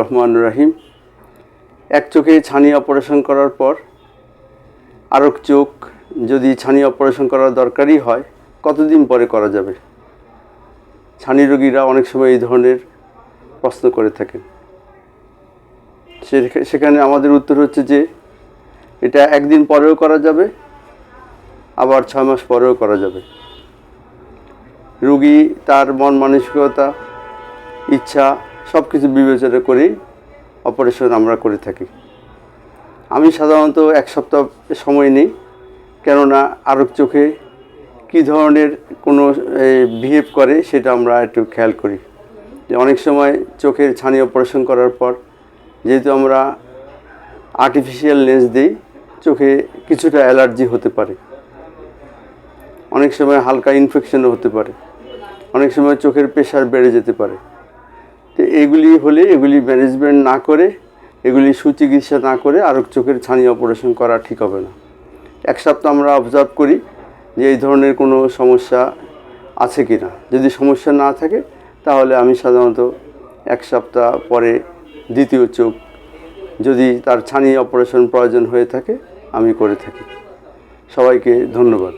রহমান রাহিম। এক চোখে ছানি অপারেশন করার পর আরেক চোখ যদি ছানি অপারেশন করার দরকারই হয়, কতদিন পরে করা যাবে? ছানি রোগীরা অনেক সময় এই ধরনের প্রশ্ন করে থাকেন। সেখানে আমাদের উত্তর হচ্ছে যে, এটা একদিন পরেও করা যাবে, আবার ছয় মাস পরেও করা যাবে। রুগী তার মন মানসিকতা, ইচ্ছা সব কিছু বিবেচনা করেই অপারেশন আমরা করে থাকি। আমি সাধারণত এক সপ্তাহ সময় নিই, কেননা আরব চোখে কী ধরনের কোনো বিহেভ করে সেটা আমরা একটু খেয়াল করি। যে অনেক সময় চোখের ছানি অপারেশন করার পর যেহেতু আমরা আর্টিফিশিয়াল লেন্স দিই, চোখে কিছুটা অ্যালার্জি হতে পারে। অনেক সময় হালকা ইনফেকশনও হতে পারে। অনেক সময় চোখের প্রেশার বেড়ে যেতে পারে। তো এগুলি হলে এগুলি ম্যানেজমেন্ট না করে, এগুলি সুচিকিৎসা না করে আরও চোখের ছানি অপারেশন করা ঠিক হবে না। এক সপ্তাহ আমরা অবজার্ভ করি যে এই ধরনের কোনো সমস্যা আছে কি না যদি সমস্যা না থাকে, তাহলে আমি সাধারণত এক সপ্তাহ পরে দ্বিতীয় চোখ যদি তার ছানি অপারেশন প্রয়োজন হয়ে থাকে, আমি করে থাকি। সবাইকে ধন্যবাদ।